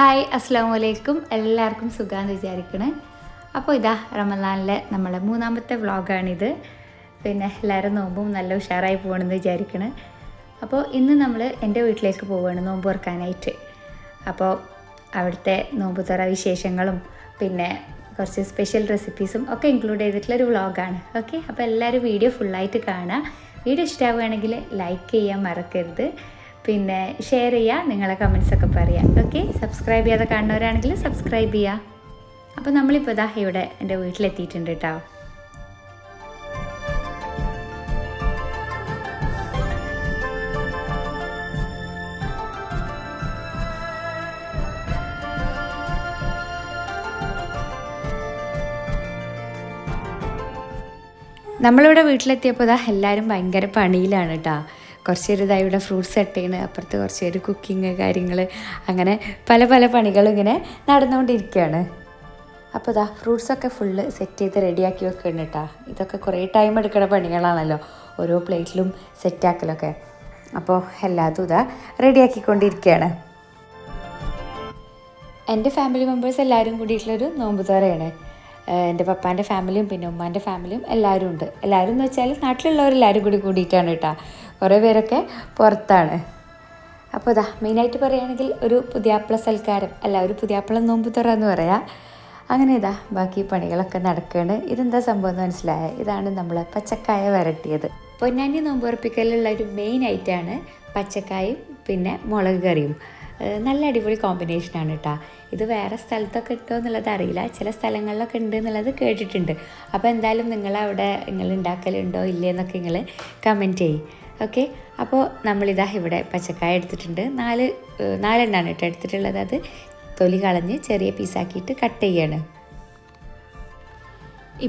Hi അസ്സാം വലൈക്കും എല്ലാവർക്കും സുഖമാണെന്ന് വിചാരിക്കണേ. അപ്പോൾ ഇതാ റമദാനിലെ നമ്മളെ മൂന്നാമത്തെ വ്ളോഗാണിത്. പിന്നെ എല്ലാവരും നോമ്പും നല്ല ഉഷാറായി പോകണമെന്ന് വിചാരിക്കണേ. അപ്പോൾ ഇന്ന് നമ്മൾ എന്റെ വീട്ടിലേക്ക് പോവുകയാണ് നോമ്പ് ഓർക്കാനായിട്ട് അപ്പോൾ അവിടുത്തെ നോമ്പ് തുറ വിശേഷങ്ങളും പിന്നെ കുറച്ച് സ്പെഷ്യൽ റെസിപ്പീസും ഒക്കെ ഇൻക്ലൂഡ് ചെയ്തിട്ടുള്ളൊരു വ്ളോഗാണ്. ഓക്കെ അപ്പോൾ എല്ലാവരും വീഡിയോ ഫുള്ളായിട്ട് കാണുക വീഡിയോ ഇഷ്ടമാവുകയാണെങ്കിൽ ലൈക്ക് ചെയ്യാൻ മറക്കരുത്. പിന്നെ ഷെയർ ചെയ്യുക നിങ്ങളെ കമൻസൊക്കെ പറയാം. ഓക്കെ സബ്സ്ക്രൈബ് ചെയ്യാതെ കാണുന്നവരാണെങ്കിൽ സബ്സ്ക്രൈബ് ചെയ്യുക അപ്പോൾ നമ്മളിപ്പോൾ ഇതാ ഇവിടെ എന്റെ വീട്ടിലെത്തിയിട്ടുണ്ട് കേട്ടോ നമ്മളിവിടെ വീട്ടിലെത്തിയപ്പോൾ ഇതാ എല്ലാവരും ഭയങ്കര പണിയിലാണ് കേട്ടോ കുറച്ച് പേര് ഇതാ ഫ്രൂട്ട്സ് സെറ്റ് ചെയ്യണ്. അപ്പുറത്ത് കുറച്ച് പേര് കുക്കിങ് കാര്യങ്ങൾ അങ്ങനെ പല പല പണികളും ഇങ്ങനെ നടന്നുകൊണ്ടിരിക്കുകയാണ്. അപ്പോൾ ഇതാ ഫ്രൂട്ട്സൊക്കെ ഫുള്ള് സെറ്റ് ചെയ്ത് റെഡിയാക്കി വെക്കണം കേട്ടോ ഇതൊക്കെ കുറേ ടൈം എടുക്കുന്ന പണികളാണല്ലോ. ഓരോ പ്ലേറ്റിലും സെറ്റാക്കലൊക്കെ അപ്പോൾ എല്ലാതും ഇതാ റെഡിയാക്കിക്കൊണ്ടിരിക്കുകയാണ് എന്റെ ഫാമിലി മെമ്പേഴ്സ് എല്ലാവരും കൂടിയിട്ടുള്ളൊരു നോമ്പ് തോറയാണ്. എന്റെ പപ്പാന്റെ ഫാമിലിയും പിന്നെ ഉമ്മാന്റെ ഫാമിലിയും എല്ലാവരും ഉണ്ട്. എല്ലാവരും എന്ന് വെച്ചാൽ നാട്ടിലുള്ളവരെല്ലാവരും കൂടി കൂടിയിട്ടാണ് കേട്ടോ കുറേ പേരൊക്കെ പുറത്താണ്. അപ്പോൾ ഇതാ മെയിനായിട്ട് പറയുകയാണെങ്കിൽ ഒരു പുതിയാപ്പിള സൽക്കാരം അല്ല ഒരു പുതിയാപ്പിള നോമ്പ് തുറ എന്ന് പറയാം. അങ്ങനെ ഇതാ ബാക്കി പണികളൊക്കെ നടക്കുകയാണ് ഇതെന്താ സംഭവം എന്ന് മനസ്സിലായ? ഇതാണ് നമ്മൾ പച്ചക്കായ വരട്ടിയത്. പൊന്നാനി നോമ്പ് ഉറപ്പിക്കലുള്ള ഒരു മെയിൻ ഐറ്റമാണ് പച്ചക്കായും പിന്നെ മുളക് കറിയും. നല്ല അടിപൊളി കോമ്പിനേഷനാണ് കേട്ടോ ഇത് വേറെ സ്ഥലത്തൊക്കെ ഇട്ടോ എന്നുള്ളത് അറിയില്ല. ചില സ്ഥലങ്ങളിലൊക്കെ ഉണ്ട് എന്നുള്ളത് കേട്ടിട്ടുണ്ട്. അപ്പോൾ എന്തായാലും നിങ്ങളവിടെ നിങ്ങൾ ഉണ്ടാക്കലുണ്ടോ ഇല്ലേ എന്നൊക്കെ നിങ്ങൾ കമന്റ് ചെയ്യും. ഓക്കെ അപ്പോൾ നമ്മളിതാ ഇവിടെ പച്ചക്കായ എടുത്തിട്ടുണ്ട്. നാല് നാലെണ്ണാണ് കേട്ടോ എടുത്തിട്ടുള്ളത്. അത് തൊലി കളഞ്ഞ് ചെറിയ പീസാക്കിയിട്ട് കട്ട് ചെയ്യാണ്.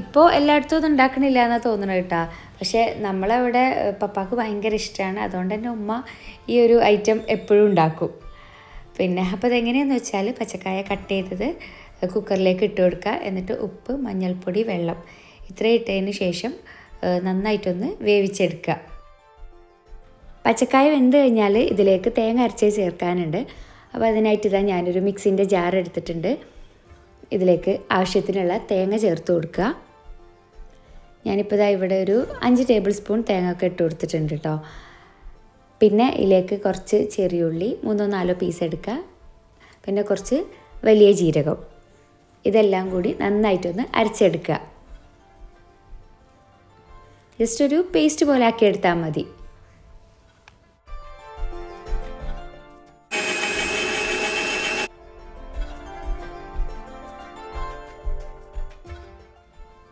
ഇപ്പോൾ എല്ലായിടത്തും ഒന്നും ഉണ്ടാക്കണില്ല എന്നാണ് തോന്നുന്നത് കേട്ടോ. പക്ഷേ നമ്മളവിടെ പപ്പാക്ക് ഭയങ്കര ഇഷ്ടമാണ് അതുകൊണ്ട് തന്നെ ഉമ്മ ഈ ഒരു ഐറ്റം എപ്പോഴും ഉണ്ടാക്കും. പിന്നെ അപ്പോൾ അതെങ്ങനെയാണെന്ന് വെച്ചാൽ പച്ചക്കായ കട്ട് ചെയ്തത് കുക്കറിലേക്ക് ഇട്ട് കൊടുക്കുക. എന്നിട്ട് ഉപ്പ് മഞ്ഞൾപ്പൊടി വെള്ളം ഇത്രയും ഇട്ടതിന് ശേഷം നന്നായിട്ടൊന്ന് വേവിച്ചെടുക്കുക. പച്ചക്കായ വെന്ത് കഴിഞ്ഞാൽ ഇതിലേക്ക് തേങ്ങ അരച്ചേ ചേർക്കാനുണ്ട്. അപ്പോൾ അതിനായിട്ട് ഇതാ ഞാനൊരു മിക്സിന്റെ ജാർ എടുത്തിട്ടുണ്ട്. ഇതിലേക്ക് ആവശ്യത്തിനുള്ള തേങ്ങ ചേർത്ത് കൊടുക്കുക. ഞാനിപ്പോൾ ഇതാ ഇവിടെ ഒരു അഞ്ച് ടേബിൾ സ്പൂൺ തേങ്ങ ഒക്കെ ഇട്ട് കൊടുത്തിട്ടുണ്ട് കേട്ടോ പിന്നെ ഇതിലേക്ക് കുറച്ച് ചെറിയുള്ളി മൂന്നോ നാലോ പീസ് എടുക്കുക. പിന്നെ കുറച്ച് വലിയ ജീരകം. ഇതെല്ലാം കൂടി നന്നായിട്ടൊന്ന് അരച്ചെടുക്കുക. ജസ്റ്റ് ഒരു പേസ്റ്റ് പോലെ ആക്കി എടുത്താൽ മതി.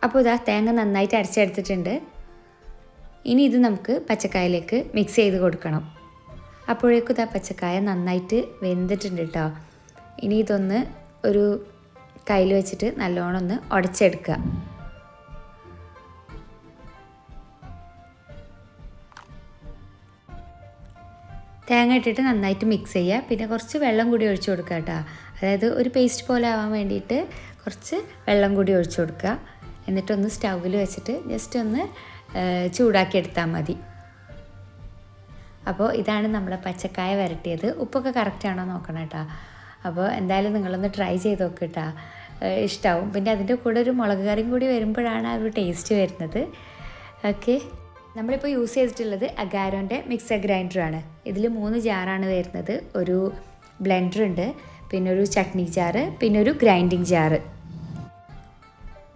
അപ്പോൾ ഇതാ തേങ്ങ നന്നായിട്ട് അരച്ചെടുത്തിട്ടുണ്ട്. ഇനി ഇത് നമുക്ക് പച്ചക്കായയിലേക്ക് മിക്സ് ചെയ്ത് കൊടുക്കണം. അപ്പോഴേക്കും ഇതാ പച്ചക്കായ നന്നായിട്ട് വെന്തിട്ടുണ്ട് കേട്ടോ ഇനി ഇതൊന്ന് ഒരു കയ്യിൽ വെച്ചിട്ട് നല്ലോണം ഒന്ന് ഉടച്ചെടുക്കുക. തേങ്ങ ഇട്ടിട്ട് നന്നായിട്ട് മിക്സ് ചെയ്യുക. പിന്നെ കുറച്ച് വെള്ളം കൂടി ഒഴിച്ചു കൊടുക്കുക കേട്ടോ അതായത് ഒരു പേസ്റ്റ് പോലെ ആവാൻ വേണ്ടിയിട്ട് കുറച്ച് വെള്ളം കൂടി ഒഴിച്ചു കൊടുക്കുക. എന്നിട്ടൊന്ന് സ്റ്റൗവിൽ വെച്ചിട്ട് ജസ്റ്റ് ഒന്ന് ചൂടാക്കി എടുത്താൽ മതി. അപ്പോൾ ഇതാണ് നമ്മുടെ പച്ചക്കായ വരട്ടിയത്. ഉപ്പൊക്കെ കറക്റ്റാണോ നോക്കണം കേട്ടോ അപ്പോൾ എന്തായാലും നിങ്ങളൊന്ന് ട്രൈ ചെയ്ത് നോക്ക് കേട്ടോ ഇഷ്ടമാവും പിന്നെ അതിന്റെ കൂടെ ഒരു മുളക് കറിയും കൂടി വരുമ്പോഴാണ് ആ ഒരു ടേസ്റ്റ് വരുന്നത്. ഓക്കെ നമ്മളിപ്പോൾ യൂസ് ചെയ്തിട്ടുള്ളത് അഗാരോന്റെ മിക്സർ ഗ്രൈൻഡറാണ് ഇതിൽ മൂന്ന് ജാറാണ് വരുന്നത്. ഒരു ബ്ലെൻഡർ ഉണ്ട് പിന്നെ ഒരു ചട്നി ജാറ് പിന്നെ ഒരു ഗ്രൈൻഡിങ് ജാറ്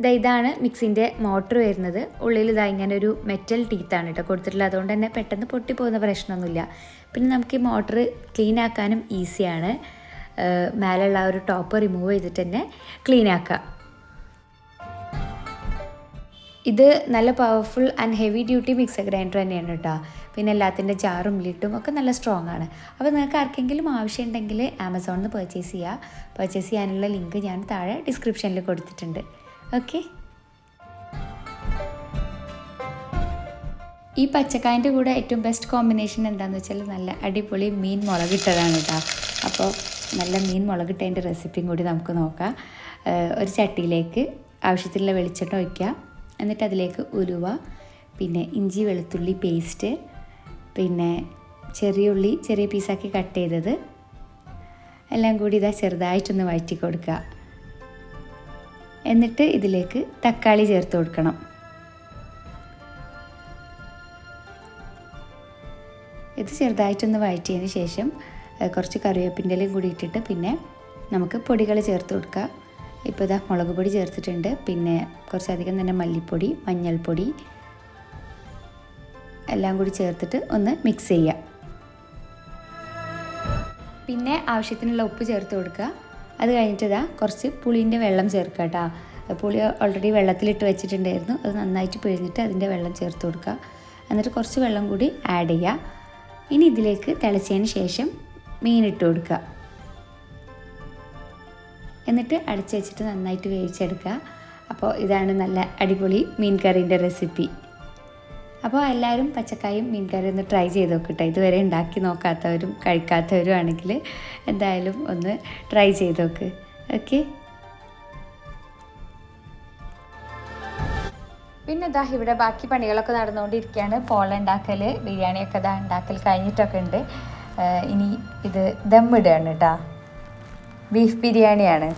ദാ ഇതാണ് മിക്സിന്റെ മോട്ടർ വരുന്നത്. ഉള്ളിൽ ഇതാ ഇങ്ങനെ ഒരു മെറ്റൽ ടീത്താണ് കേട്ടോ കൊടുത്തിട്ടുള്ളത്. അതുകൊണ്ട് തന്നെ പെട്ടെന്ന് പൊട്ടിപ്പോകുന്ന പ്രശ്നമൊന്നുമില്ല. പിന്നെ നമുക്ക് ഈ മോട്ടർ ക്ലീൻ ആക്കാനും ഈസിയാണ്. മേലുള്ള ഒരു ടോപ്പ് റിമൂവ് ചെയ്തിട്ട് തന്നെ ക്ലീൻ ആക്കുക ഇത് നല്ല powerful and heavy duty mixer grinder തന്നെയാണ് കേട്ടോ പിന്നെ എല്ലാത്തിന്റെ ജാറും ലിട്ടും ഒക്കെ നല്ല സ്ട്രോങ് ആണ്. അപ്പോൾ നിങ്ങൾക്ക് ആർക്കെങ്കിലും ആവശ്യമുണ്ടെങ്കിൽ ആമസോണിൽ നിന്ന് പർച്ചേസ് ചെയ്യുക പർച്ചേസ് ചെയ്യാനുള്ള ലിങ്ക് ഞാൻ താഴെ ഡിസ്ക്രിപ്ഷനിൽ കൊടുത്തിട്ടുണ്ട്. ഓക്കെ. ഈ പച്ചക്കായന്റെ കൂടെ ഏറ്റവും ബെസ്റ്റ് കോമ്പിനേഷൻ എന്താണെന്ന് വെച്ചാൽ നല്ല അടിപൊളി മീൻ മുളകിട്ടതാണ് കേട്ടോ അപ്പോൾ നല്ല മീൻ മുളകിട്ടതിന്റെ റെസിപ്പിയും കൂടി നമുക്ക് നോക്കാം. ഒരു ചട്ടിയിലേക്ക് ആവശ്യത്തിലുള്ള വെളിച്ചെണ്ണ ഒഴിക്കുക. എന്നിട്ട് അതിലേക്ക് ഉലുവ പിന്നെ ഇഞ്ചി വെളുത്തുള്ളി പേസ്റ്റ് പിന്നെ ചെറിയ ഉള്ളി ചെറിയ പീസാക്കി കട്ട് ചെയ്തത്. എല്ലാം കൂടി ഇതാ ചെറുതായിട്ടൊന്ന് വഴറ്റി കൊടുക്കുക. എന്നിട്ട് ഇതിലേക്ക് തക്കാളി ചേർത്ത് കൊടുക്കണം. ഇത് ചെറുതായിട്ടൊന്ന് വഴറ്റിയതിന് ശേഷം കുറച്ച് കറിവേപ്പിന്റെലും കൂടി ഇട്ടിട്ട് പിന്നെ നമുക്ക് പൊടികൾ ചേർത്ത് കൊടുക്കുക. ഇപ്പോൾ ഇതാ മുളക് പൊടി ചേർത്തിട്ടുണ്ട്. പിന്നെ കുറച്ചധികം തന്നെ മല്ലിപ്പൊടി മഞ്ഞൾപ്പൊടി എല്ലാം കൂടി ചേർത്തിട്ട് ഒന്ന് മിക്സ് ചെയ്യുക. പിന്നെ ആവശ്യത്തിനുള്ള ഉപ്പ് ചേർത്ത് കൊടുക്കുക. അത് കഴിഞ്ഞിട്ട് ഇതാ കുറച്ച് പുളീന്റെ വെള്ളം ചേർക്കുക കേട്ടോ. പുളി ഓൾറെഡി വെള്ളത്തിലിട്ട് വെച്ചിട്ടുണ്ടായിരുന്നു. അത് നന്നായിട്ട് പിഴിഞ്ഞിട്ട് അതിന്റെ വെള്ളം ചേർത്ത് കൊടുക്കുക. എന്നിട്ട് കുറച്ച് വെള്ളം കൂടി ആഡ് ചെയ്യുക. ഇനി ഇതിലേക്ക് തിളച്ചതിന് ശേഷം മീൻ ഇട്ട് കൊടുക്കുക. എന്നിട്ട് അടച്ചു വെച്ചിട്ട് നന്നായിട്ട് വേവിച്ചെടുക്കുക. അപ്പോൾ ഇതാണ് നല്ല അടിപൊളി മീൻ കറീന്റെ റെസിപ്പി അപ്പോൾ എല്ലാവരും പച്ചക്കായും മീൻ കറി ഒന്ന് ട്രൈ ചെയ്ത് നോക്കട്ടെ. ഇതുവരെ ഉണ്ടാക്കി നോക്കാത്തവരും കഴിക്കാത്തവരും ആണെങ്കിൽ എന്തായാലും ഒന്ന് ട്രൈ ചെയ്ത് നോക്ക്. ഓക്കെ പിന്നെ ഇതാ ഇവിടെ ബാക്കി പണികളൊക്കെ നടന്നുകൊണ്ടിരിക്കുകയാണ്. പോള ഉണ്ടാക്കൽ ബിരിയാണിയൊക്കെ ഇതാ ഉണ്ടാക്കൽ കഴിഞ്ഞിട്ടൊക്കെ ഉണ്ട്. ഇനി ഇത് ദം ഇടുകയാണ് കേട്ടോ ബീഫ് ബിരിയാണിയാണ്.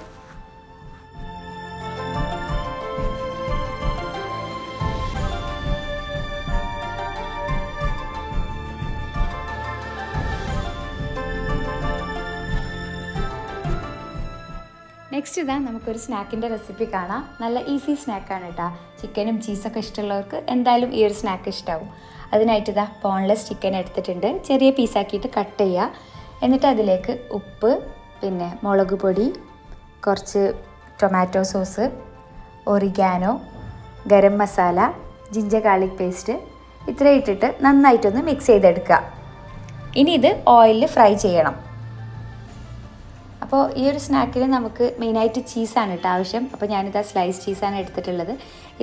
നെക്സ്റ്റ് ഇതാ നമുക്കൊരു സ്നാക്കിന്റെ റെസിപ്പി കാണാം. നല്ല ഈസി സ്നാക്കാണ് കേട്ടോ. ചിക്കനും ചീസൊക്കെ ഇഷ്ടമുള്ളവർക്ക് എന്തായാലും ഈ ഒരു സ്നാക്ക് ഇഷ്ടമാവും അതിനായിട്ട് ഇതാ ബോൺലെസ് ചിക്കൻ എടുത്തിട്ടുണ്ട്. ചെറിയ പീസാക്കിയിട്ട് കട്ട് ചെയ്യുക എന്നിട്ട് അതിലേക്ക് ഉപ്പ് പിന്നെ മുളക് പൊടി കുറച്ച് tomato sauce oregano garam masala ginger garlic paste ഇത്ര ഇട്ടിട്ട് നന്നായിട്ടൊന്ന് മിക്സ് ചെയ്തെടുക്കുക. ഇനി ഇത് ഓയിലിൽ ഫ്രൈ ചെയ്യണം. അപ്പോൾ ഈ ഒരു സ്നാക്കിന് നമുക്ക് മെയിനായിട്ട് ചീസാണ് കേട്ടോ ആവശ്യം. അപ്പോൾ ഞാനിതാ സ്ലൈസ് ചീസാണ് എടുത്തിട്ടുള്ളത്.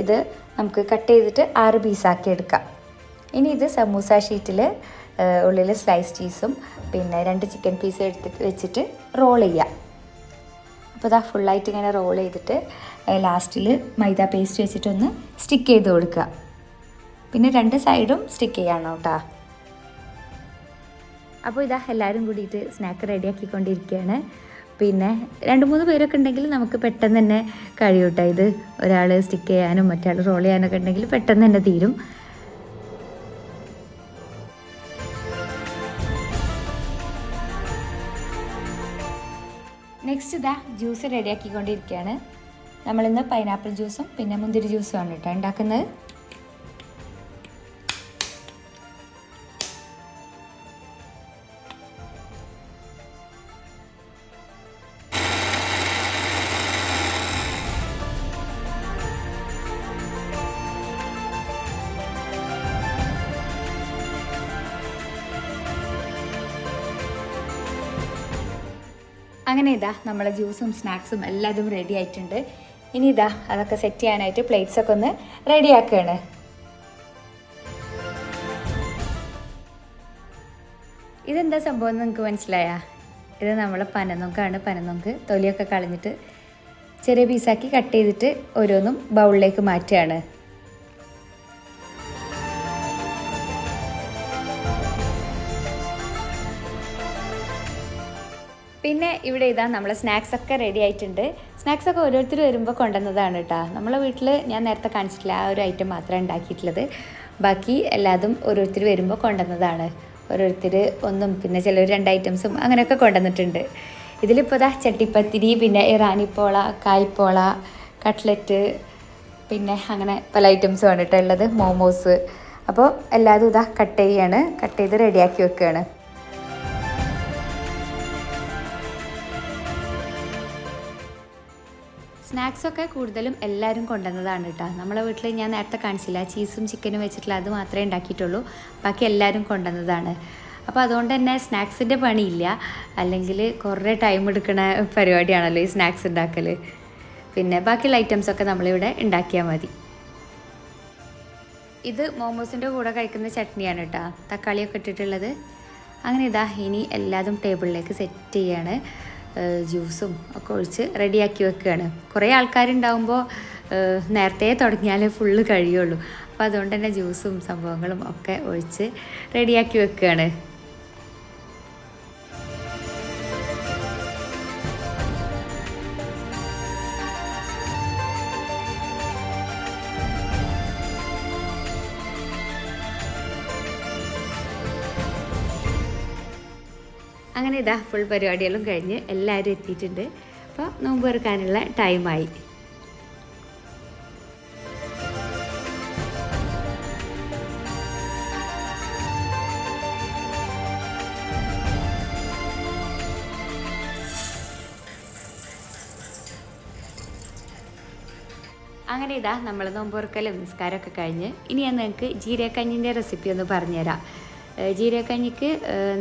ഇത് നമുക്ക് കട്ട് ചെയ്തിട്ട് ആറ് പീസാക്കി എടുക്കാം. ഇനി ഇത് സമൂസ ഷീറ്റിൽ ഉള്ളിൽ സ്ലൈസ് ചീസും പിന്നെ രണ്ട് ചിക്കൻ പീസ് എടുത്തിട്ട് വെച്ചിട്ട് റോൾ ചെയ്യാം. അപ്പോൾ ഇതാ ഫുള്ളായിട്ട് ഇങ്ങനെ റോൾ ചെയ്തിട്ട് ലാസ്റ്റിൽ മൈദ പേസ്റ്റ് വെച്ചിട്ടൊന്ന് സ്റ്റിക്ക് ചെയ്ത് കൊടുക്കുക. പിന്നെ രണ്ട് സൈഡും സ്റ്റിക്ക് ചെയ്യണം കേട്ടോ. അപ്പോൾ ഇതാ എല്ലാവരും കൂടിയിട്ട് സ്നാക്ക് റെഡിയാക്കിക്കൊണ്ടിരിക്കുകയാണ് പിന്നെ രണ്ട് മൂന്ന് പേരൊക്കെ ഉണ്ടെങ്കിൽ നമുക്ക് പെട്ടെന്ന് തന്നെ കഴിയൂട്ടോ. ഇത് ഒരാൾ സ്റ്റിക്ക് ചെയ്യാനും മറ്റാൾ റോൾ ചെയ്യാനൊക്കെ ഉണ്ടെങ്കിൽ പെട്ടെന്ന് തന്നെ തീരും. നെക്സ്റ്റ് ഇതാ ജ്യൂസ് റെഡിയാക്കിക്കൊണ്ടിരിക്കുകയാണ് നമ്മളിന്ന് പൈനാപ്പിൾ ജ്യൂസും പിന്നെ മുന്തിരി ജ്യൂസും ആണ് കേട്ടോ ഉണ്ടാക്കുന്നത്. അങ്ങനെ ഇതാ നമ്മളെ ജ്യൂസും സ്നാക്സും എല്ലാതും റെഡി ആയിട്ടുണ്ട്. ഇനി ഇതാ അതൊക്കെ സെറ്റ് ചെയ്യാനായിട്ട് പ്ലേറ്റ്സ് ഒക്കെ ഒന്ന് റെഡി ആക്കുകയാണ് ഇതെന്താ സംഭവം എന്ന് നിങ്ങൾക്ക് മനസ്സിലായാ? ഇത് നമ്മളെ പനനൊങ്കാണ്. പനനൊങ്ക് തൊലിയൊക്കെ കളഞ്ഞിട്ട് ചെറിയ പീസാക്കി കട്ട് ചെയ്തിട്ട് ഓരോന്നും ബൗളിലേക്ക് മാറ്റുകയാണ്. പിന്നെ ഇവിടെ ഇതാ നമ്മളെ സ്നാക്സ് ഒക്കെ റെഡി ആയിട്ടുണ്ട്. സ്നാക്സ് ഒക്കെ ഓരോരുത്തർ വരുമ്പോൾ കൊണ്ടുവന്നതാണ് കേട്ടോ നമ്മളെ വീട്ടിൽ ഞാൻ നേരത്തെ കാണിച്ചിട്ടില്ല ആ ഒരു ഐറ്റം മാത്രമേ ഉണ്ടാക്കിയിട്ടുള്ളത്. ബാക്കി എല്ലാതും ഓരോരുത്തർ വരുമ്പോൾ കൊണ്ടുവന്നതാണ്. ഓരോരുത്തർ ഒന്നും പിന്നെ ചിലർ രണ്ട് ഐറ്റംസും അങ്ങനെയൊക്കെ കൊണ്ടുവന്നിട്ടുണ്ട്. ഇതിലിപ്പോൾ ഇതാ ചട്ടിപ്പത്തിരി പിന്നെ ഇറാനിപ്പോള കായ്പോള കട്ട്ലറ്റ് പിന്നെ അങ്ങനെ പല ഐറ്റംസും ആണ് കേട്ടോ ഉള്ളത് മോമോസ്. അപ്പോൾ എല്ലാതും ഇതാ കട്ട് ചെയ്യാണ്. കട്ട് ചെയ്ത് റെഡിയാക്കി വെക്കുകയാണ് സ്നാക്സൊക്കെ കൂടുതലും എല്ലാവരും കൊണ്ടുവന്നതാണ് കേട്ടോ നമ്മളെ വീട്ടിൽ ഞാൻ നേരത്തെ കാണിച്ചില്ല ചീസും ചിക്കനും വെച്ചിട്ടുള്ള അത് മാത്രമേ ഉണ്ടാക്കിയിട്ടുള്ളൂ. ബാക്കി എല്ലാവരും കൊണ്ടുവന്നതാണ്. അപ്പോൾ അതുകൊണ്ട് തന്നെ സ്നാക്സിന്റെ പണിയില്ല. അല്ലെങ്കിൽ കുറേ ടൈം എടുക്കുന്ന പരിപാടിയാണല്ലോ ഈ സ്നാക്സ് ഉണ്ടാക്കൽ പിന്നെ ബാക്കിയുള്ള ഐറ്റംസൊക്കെ നമ്മളിവിടെ ഉണ്ടാക്കിയാൽ മതി. ഇത് മോമോസിന്റെ കൂടെ കഴിക്കുന്ന ചട്നിയാണ് കേട്ടോ തക്കാളിയൊക്കെ ഇട്ടിട്ടുള്ളത്. അങ്ങനെ ഇതാ ഇനി എല്ലാതും ടേബിളിലേക്ക് സെറ്റ് ചെയ്യാണ്. ജ്യൂസും ഒക്കെ ഒഴിച്ച് റെഡിയാക്കി വെക്കുകയാണ്. കുറേ ആൾക്കാരുണ്ടാകുമ്പോൾ നേരത്തെ തുടങ്ങിയാലേ ഫുള്ള് കഴിയുള്ളൂ. അപ്പോൾ അതുകൊണ്ട് തന്നെ ജ്യൂസും സംഭവങ്ങളും ഒക്കെ ഒഴിച്ച് റെഡിയാക്കി വെക്കുകയാണ്. അങ്ങനെ ഇതാ ഫുൾ പരിപാടികളും കഴിഞ്ഞ് എല്ലാവരും എത്തിയിട്ടുണ്ട്. അപ്പോൾ നോമ്പ് തുറക്കാനുള്ള ടൈമായി അങ്ങനെ ഇതാ നമ്മൾ നോമ്പുറക്കലും നിസ്കാരമൊക്കെ കഴിഞ്ഞ് ഇനി ഞാൻ നിങ്ങൾക്ക് ജീരകക്കഞ്ഞിന്റെ റെസിപ്പി ഒന്ന് പറഞ്ഞുതരാം. ജീരകക്കഞ്ഞിക്ക്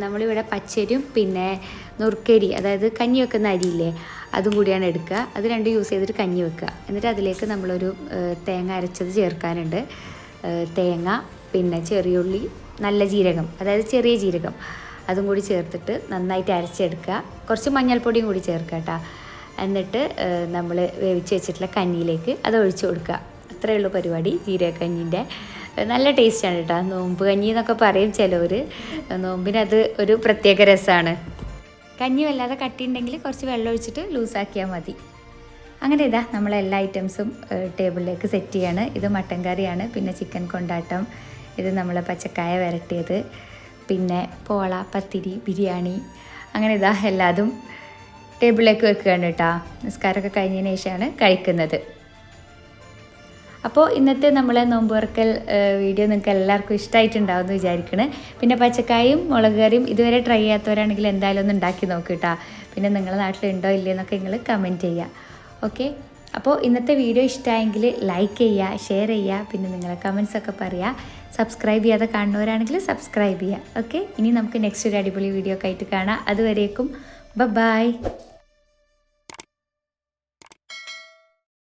നമ്മളിവിടെ പച്ചരും പിന്നെ നുറുക്കരി അതായത് കഞ്ഞി വെക്കുന്ന അരിയില്ലേ അതും കൂടിയാണ് എടുക്കുക. അത് രണ്ടും യൂസ് ചെയ്തിട്ട് കഞ്ഞി വെക്കുക. എന്നിട്ട് അതിലേക്ക് നമ്മളൊരു തേങ്ങ അരച്ചത് ചേർക്കാനുണ്ട്. തേങ്ങ പിന്നെ ചെറിയുള്ളി നല്ല ജീരകം അതായത് ചെറിയ ജീരകം. അതും കൂടി ചേർത്തിട്ട് നന്നായിട്ട് അരച്ചെടുക്കുക. കുറച്ച് മഞ്ഞൾപ്പൊടിയും കൂടി ചേർക്കുക കേട്ടോ. എന്നിട്ട് നമ്മൾ വേവിച്ച് വെച്ചിട്ടുള്ള കഞ്ഞിയിലേക്ക് അത് ഒഴിച്ചു കൊടുക്കുക. അത്രയേ ഉള്ളൂ പരിപാടി. ജീരകക്കഞ്ഞിന്റെ നല്ല ടേസ്റ്റാണ് കേട്ടോ. നോമ്പ് കഞ്ഞി എന്നൊക്കെ പറയും ചിലവർ നോമ്പിനത് ഒരു പ്രത്യേക രസമാണ് കഞ്ഞി വല്ലാതെ കട്ടിയുണ്ടെങ്കിൽ കുറച്ച് വെള്ളം ഒഴിച്ചിട്ട് ലൂസാക്കിയാൽ മതി. അങ്ങനെ ഇതാ നമ്മൾ എല്ലാ ഐറ്റംസും ടേബിളിലേക്ക് സെറ്റ് ചെയ്യാണ്. ഇത് മട്ടൻ കറിയാണ് പിന്നെ ചിക്കൻ കൊണ്ടാട്ടം ഇത് നമ്മൾ പച്ചക്കായ വരട്ടിയത് പിന്നെ പോള പത്തിരി ബിരിയാണി അങ്ങനെ ഇതാ എല്ലാതും ടേബിളിലേക്ക് വെക്കുകയാണ് കേട്ടോ. നിസ്കാരമൊക്കെ കഴിഞ്ഞതിന് ശേഷമാണ് കഴിക്കുന്നത്. അപ്പോൾ ഇന്നത്തെ നമ്മളെ നോമ്പ് വർക്കൽ വീഡിയോ നിങ്ങൾക്ക് എല്ലാവർക്കും ഇഷ്ടമായിട്ടുണ്ടാവും എന്ന് വിചാരിക്കണേ. പിന്നെ പച്ചക്കായും മുളക് കറിയും ഇതുവരെ ട്രൈ ചെയ്യാത്തവരാണെങ്കിൽ എന്തായാലും ഒന്ന് ഉണ്ടാക്കി നോക്കിട്ടാ. പിന്നെ നിങ്ങളുടെ നാട്ടിലുണ്ടോ ഇല്ലയെന്നൊക്കെ നിങ്ങൾ കമന്റ് ചെയ്യുക ഓക്കെ അപ്പോൾ ഇന്നത്തെ വീഡിയോ ഇഷ്ടമായെങ്കിൽ ലൈക്ക് ചെയ്യുക ഷെയർ ചെയ്യുക പിന്നെ നിങ്ങളെ കമൻസ് ഒക്കെ പറയുക സബ്സ്ക്രൈബ് ചെയ്യാതെ കാണുന്നവരാണെങ്കിൽ സബ്സ്ക്രൈബ് ചെയ്യുക ഓക്കെ ഇനി നമുക്ക് നെക്സ്റ്റ് ഒരു അടിപൊളി വീഡിയോ ഒക്കെ ആയിട്ട് കാണാം. അതുവരേക്കും ബ ബായ്